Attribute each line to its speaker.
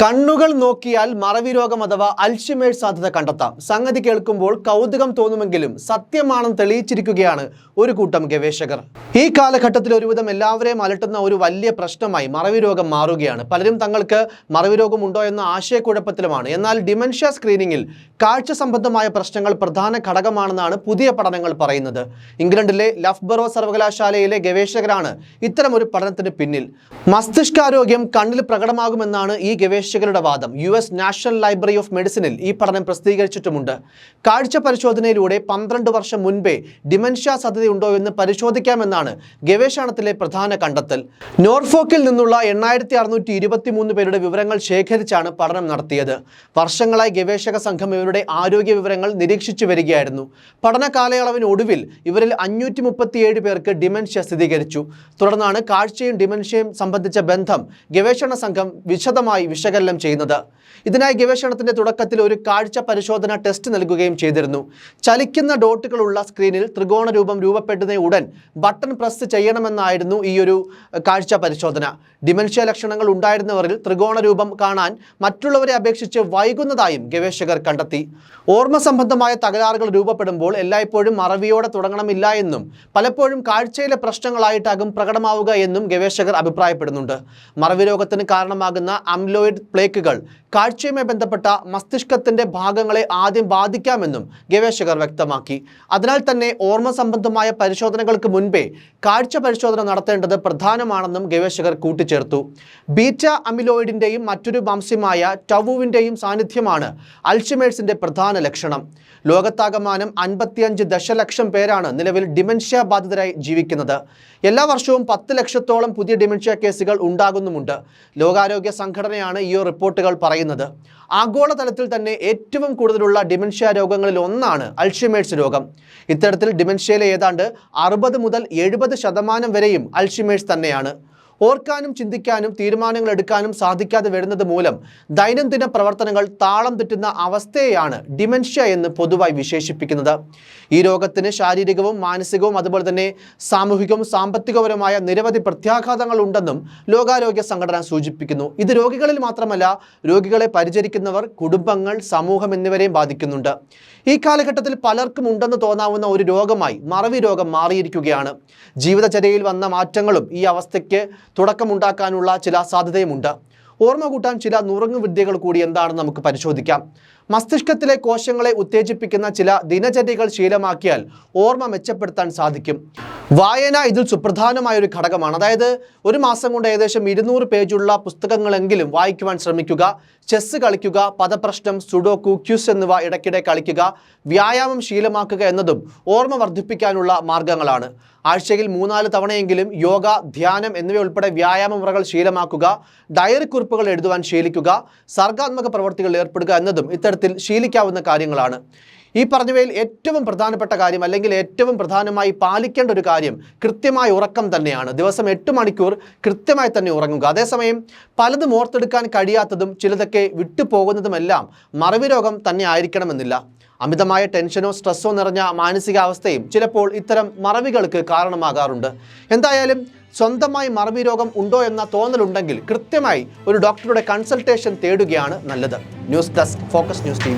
Speaker 1: കണ്ണുകൾ നോക്കിയാൽ മറവി രോഗം അഥവാ അൽഷിമേഴ്സ് സാധ്യത കണ്ടെത്താം. സംഗതി കേൾക്കുമ്പോൾ കൗതുകം തോന്നുമെങ്കിലും സത്യമാണെന്ന് തെളിയിച്ചിരിക്കുകയാണ് ഒരു കൂട്ടം ഗവേഷകർ. ഈ കാലഘട്ടത്തിൽ ഒരുവിധം എല്ലാവരെയും അലട്ടുന്ന ഒരു വലിയ പ്രശ്നമായി മറവി രോഗം മാറുകയാണ്. പലരും തങ്ങൾക്ക് മറവി രോഗം ഉണ്ടോ എന്ന ആശയക്കുഴപ്പത്തിലുമാണ്. എന്നാൽ ഡിമൻഷ്യ സ്ക്രീനിങ്ങിൽ കാഴ്ച സംബന്ധമായ പ്രശ്നങ്ങൾ പ്രധാന ഘടകമാണെന്നാണ് പുതിയ പഠനങ്ങൾ പറയുന്നത്. ഇംഗ്ലണ്ടിലെ ലഫ്ബറോ സർവകലാശാലയിലെ ഗവേഷകരാണ് ഇത്തരം ഒരു പഠനത്തിന് പിന്നിൽ. മസ്തിഷ്കാരോഗ്യം കണ്ണിൽ പ്രകടമാകുമെന്നാണ് ഈ ഗവേഷകരുടെ വാദം U S national library of മെഡിസിനിൽ ഈ പഠനം പ്രസിദ്ധീകരിച്ചിട്ടുമുണ്ട്. കാഴ്ച പരിശോധനയിലൂടെ പന്ത്രണ്ട് വർഷം മുൻപേ ഡിമെൻഷ്യ സാധ്യതയുണ്ടോ എന്ന് പരിശോധിക്കാമെന്നാണ് ഗവേഷണത്തിലെ പ്രധാന കണ്ടെത്തൽ. നോർഫോക്കിൽ നിന്നുള്ള എണ്ണായിരത്തി അറുന്നൂറ്റി ഇരുപത്തി മൂന്ന് പേരുടെ വിവരങ്ങൾ ശേഖരിച്ചാണ് പഠനം നടത്തിയത്. വർഷങ്ങളായി ഗവേഷക സംഘം ഇവരുടെ ആരോഗ്യ വിവരങ്ങൾ നിരീക്ഷിച്ചു വരികയായിരുന്നു. പഠന കാലയളവിന് ഒടുവിൽ ഇവരിൽ അഞ്ഞൂറ്റി മുപ്പത്തിയേഴ് പേർക്ക് ഡിമെൻഷ്യ സ്ഥിരീകരിച്ചു. തുടർന്നാണ് കാഴ്ചയും ഡിമെൻഷ്യയും സംബന്ധിച്ച ബന്ധം ഗവേഷണ സംഘം വിശദമായി വിശകലനം ചെയ്യുന്നത്. ഇതിനായി ഗവേഷണത്തിന്റെ തുടക്കത്തിൽ ഒരു കാഴ്ച പരിശോധന ടെസ്റ്റ് നൽകുകയും ചെയ്തിരുന്നു. ചലിക്കുന്ന ഡോട്ടുകളുള്ള സ്ക്രീനിൽ ത്രികോണ രൂപം രൂപപ്പെടുന്ന ഉടൻ ബട്ടൺ പ്രസ് ചെയ്യണമെന്നായിരുന്നു ഈ ഒരു കാഴ്ച പരിശോധന. ഡിമെൻഷ്യ ലക്ഷണങ്ങൾ ഉണ്ടായിരുന്നവരിൽ ത്രികോണ രൂപം കാണാൻ മറ്റുള്ളവരെ അപേക്ഷിച്ച് വൈകുന്നതായും ഗവേഷകർ കണ്ടെത്തി. ഓർമ്മ സംബന്ധമായ തകരാറുകൾ രൂപപ്പെടുമ്പോൾ എല്ലായ്പ്പോഴും മറവിയോടെ തുടങ്ങണമില്ല എന്നും പലപ്പോഴും കാഴ്ചയിലെ പ്രശ്നങ്ങളായിട്ടാകും പ്രകടമാവുക എന്നും ഗവേഷകർ അഭിപ്രായപ്പെടുന്നുണ്ട്. മറവി രോഗത്തിന് കാരണമാകുന്ന അംലോയിഡ് പ്ലേക്കുകൾ കാഴ്ചയുമായി ബന്ധപ്പെട്ട മസ്തിഷ്കത്തിന്റെ ഭാഗങ്ങളെ ആദ്യം ബാധിക്കാമെന്നും ഗവേഷകർ വ്യക്തമാക്കി. അതിനാൽ തന്നെ ഓർമ്മ സംബന്ധമായ പരിശോധനകൾക്ക് മുൻപേ കാഴ്ച പരിശോധന നടത്തേണ്ടത് പ്രധാനമാണെന്നും ഗവേഷകർ കൂട്ടിച്ചേർത്തു. ബീറ്റ അമിലോയിഡിന്റെയും മറ്റൊരു വംശമായ ടവുവിന്റെയും സാന്നിധ്യമാണ് അൽഷിമേഴ്സിന്റെ പ്രധാന ലക്ഷണം. ലോകത്താകമാനം അൻപത്തിയഞ്ച് ദശലക്ഷം പേരാണ് നിലവിൽ ഡിമെൻഷ്യ ബാധിതരായി ജീവിക്കുന്നത്. എല്ലാ വർഷവും പത്ത് ലക്ഷത്തോളം പുതിയ ഡിമെൻഷ്യ കേസുകൾ ഉണ്ടാകുന്നുമുണ്ട്. ലോകാരോഗ്യ സംഘടനയാണ് ഈ റിപ്പോർട്ടുകൾ പറയുന്നത്. ആഗോളതലത്തിൽ തന്നെ ഏറ്റവും കൂടുതലുള്ള ഡിമെൻഷ്യ രോഗങ്ങളിൽ ഒന്നാണ് അൾഷിമേഴ്സ് രോഗം. ഇത്തരത്തിൽ ഡിമെൻഷ്യയിലെ ഏതാണ്ട് അറുപത് മുതൽ എഴുപത് ശതമാനം വരെയും അൾഷിമേഴ്സ് തന്നെയാണ്. ഓർക്കാനും ചിന്തിക്കാനും തീരുമാനങ്ങൾ എടുക്കാനും സാധിക്കാതെ വരുന്നത് മൂലം ദൈനംദിന പ്രവർത്തനങ്ങൾ താളം തെറ്റുന്ന അവസ്ഥയെയാണ് ഡിമെൻഷ്യ എന്ന് പൊതുവായി വിശേഷിപ്പിക്കുന്നത്. ഈ രോഗത്തിന് ശാരീരികവും മാനസികവും അതുപോലെ തന്നെ സാമൂഹികവും സാമ്പത്തികപരമായ നിരവധി പ്രത്യാഘാതങ്ങൾ ഉണ്ടെന്നും ലോകാരോഗ്യ സംഘടന സൂചിപ്പിക്കുന്നു. ഇത് രോഗികളിൽ മാത്രമല്ല രോഗികളെ പരിചരിക്കുന്നവർ കുടുംബങ്ങൾ സമൂഹം എന്നിവരെയും ബാധിക്കുന്നുണ്ട്. ഈ കാലഘട്ടത്തിൽ പലർക്കും ഉണ്ടെന്ന് തോന്നാവുന്ന ഒരു രോഗമായി മറവി രോഗം മാറിയിരിക്കുകയാണ്. ജീവിതചര്യയിൽ വന്ന മാറ്റങ്ങളും ഈ അവസ്ഥയ്ക്ക് തുടക്കമുണ്ടാക്കാനുള്ള ചില സാധ്യതയുമുണ്ട്. ഓർമ്മ കൂട്ടാൻ ചില നുറങ്ങു വിദ്യകൾ കൂടി എന്താണെന്ന് നമുക്ക് പരിശോധിക്കാം. മസ്തിഷ്കത്തിലെ കോശങ്ങളെ ഉത്തേജിപ്പിക്കുന്ന ചില ദിനചര്യകൾ ശീലമാക്കിയാൽ ഓർമ്മ മെച്ചപ്പെടുത്താൻ സാധിക്കും. വായന ഇതിൽ സുപ്രധാനമായ ഒരു ഘടകമാണ്. അതായത് ഒരു മാസം കൊണ്ട് ഏകദേശം ഇരുന്നൂറ് പേജുള്ള പുസ്തകങ്ങളെങ്കിലും വായിക്കുവാൻ ശ്രമിക്കുക ചെസ്സ് കളിക്കുക പദപ്രശ്നം സുഡോക്കു ക്യൂസ് എന്നിവ ഇടയ്ക്കിടെ കളിക്കുക വ്യായാമം ശീലമാക്കുക എന്നതും ഓർമ്മ വർദ്ധിപ്പിക്കാനുള്ള മാർഗങ്ങളാണ്. ആഴ്ചയിൽ മൂന്നാൽ തവണയെങ്കിലും യോഗ ധ്യാനം എന്നിവയുൾപ്പെടെ വ്യായാമ മുറകൾ ശീലമാക്കുക ഡയറി കുറിപ്പുകൾ എഴുതുവാൻ ശീലിക്കുക സർഗാത്മക പ്രവർത്തികൾ ഏർപ്പെടുക എന്നതും ഇത്തരത്തിൽ ശീലിക്കാവുന്ന കാര്യങ്ങളാണ്. ഈ പറഞ്ഞവയിൽ ഏറ്റവും പ്രധാനപ്പെട്ട കാര്യം അല്ലെങ്കിൽ ഏറ്റവും പ്രധാനമായി പാലിക്കേണ്ട ഒരു കാര്യം കൃത്യമായ ഉറക്കം തന്നെയാണ്. ദിവസം എട്ട് മണിക്കൂർ കൃത്യമായി തന്നെ ഉറങ്ങുക. അതേസമയം പലതും ഓർത്തെടുക്കാൻ കഴിയാത്തതും ചിലതൊക്കെ വിട്ടുപോകുന്നതുമെല്ലാം മറവി രോഗം തന്നെ ആയിരിക്കണമെന്നില്ല. അമിതമായ ടെൻഷനോ സ്ട്രെസ്സോ നിറഞ്ഞ മാനസികാവസ്ഥയും ചിലപ്പോൾ ഇത്തരം മറവികൾക്ക് കാരണമാകാറുണ്ട്. എന്തായാലും സ്വന്തമായി മറവി രോഗം ഉണ്ടോ എന്ന തോന്നലുണ്ടെങ്കിൽ കൃത്യമായി ഒരു ഡോക്ടറുടെ കൺസൾട്ടേഷൻ തേടുകയാണ് നല്ലത്. News desk focus news T